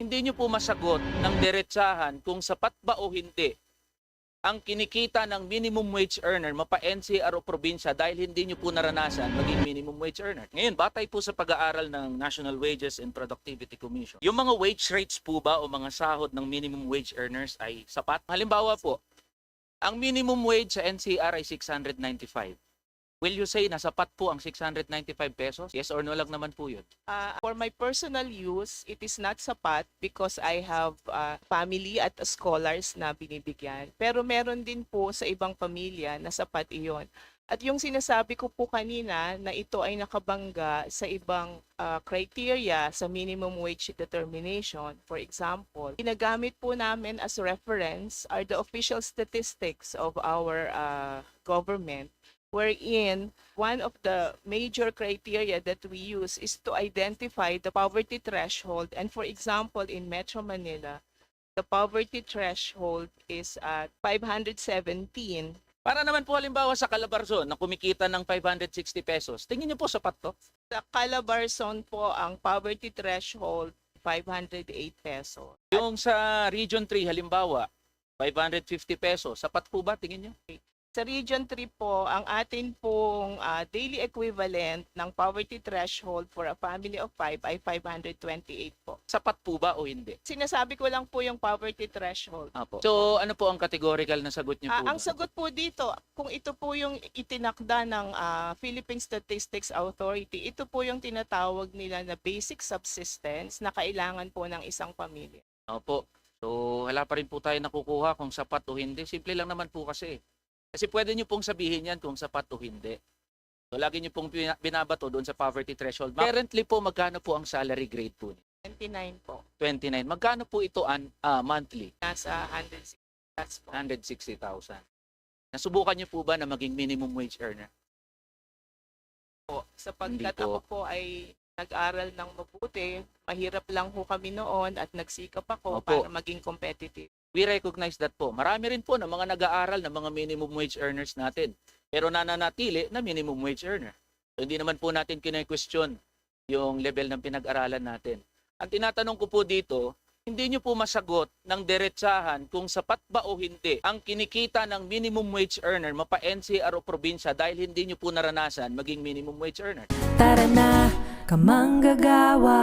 hindi nyo po masagot ng diretsahan kung sapat ba o hindi ang kinikita ng minimum wage earner mapa NCR o probinsya dahil hindi nyo po naranasan maging minimum wage earner. Ngayon, batay po sa pag-aaral ng National Wages and Productivity Commission, yung mga wage rates po ba o mga sahod ng minimum wage earners ay sapat? Halimbawa po, ang minimum wage sa NCR ay 695. Will you say na sapat po ang 695 pesos? Yes or no lang naman po yun. Uh, for my personal use, it is not sapat because I have uh, family at scholars na binibigyan. Pero meron din po sa ibang pamilya na sapat iyon. At yung sinasabi ko po kanina na ito ay nakabangga sa ibang uh, criteria sa minimum wage determination. For example, ginagamit po namin as reference are the official statistics of our uh, government wherein one of the major criteria that we use is to identify the poverty threshold. And for example, in Metro Manila, the poverty threshold is at 517. Para naman po halimbawa sa Calabarzon na kumikita ng 560 pesos, tingin niyo po sapat to? Sa Calabarzon po, ang poverty threshold 508 pesos. Yung sa Region 3 halimbawa, 550 pesos, sapat po ba tingin niyo? Sa Region 3 po, ang atin pong ah, daily equivalent ng poverty threshold for a family of 5 ay 528 po. Sapat po ba o hindi? Sinasabi ko lang po yung poverty threshold. Apo. So ano po ang categorical na sagot niyo po? Ah, ang sagot po dito, kung ito po yung itinakda ng ah, Philippine Statistics Authority, ito po yung tinatawag nila na basic subsistence na kailangan po ng isang pamilya. Opo. So wala pa rin po tayo nakukuha kung sapat o hindi. Simple lang naman po kasi. Kasi pwede niyo pong sabihin yan kung sapat o hindi. So lagi niyo pong bina- binabato doon sa poverty threshold. Currently po, magkano po ang salary grade po? niyo? 29 po, 29. Magkano po ito an, ah, monthly? nasa 160 that's po. 160,000. Nasubukan niyo po ba na maging minimum wage earner? po. Sapagkat Hindi po. ako po ay nag-aral ng mabuti, mahirap lang ho kami noon at nagsikap ako Opo. para maging competitive. We recognize that po. Marami rin po ng mga nag-aaral ng mga minimum wage earners natin. Pero nananatili na minimum wage earner. So, hindi naman po natin kine-question yung level ng pinag-aralan natin. Ang tinatanong ko po dito, hindi nyo po masagot ng diretsahan kung sapat ba o hindi ang kinikita ng minimum wage earner mapa NCR o probinsya dahil hindi nyo po naranasan maging minimum wage earner. Tara na, kamanggagawa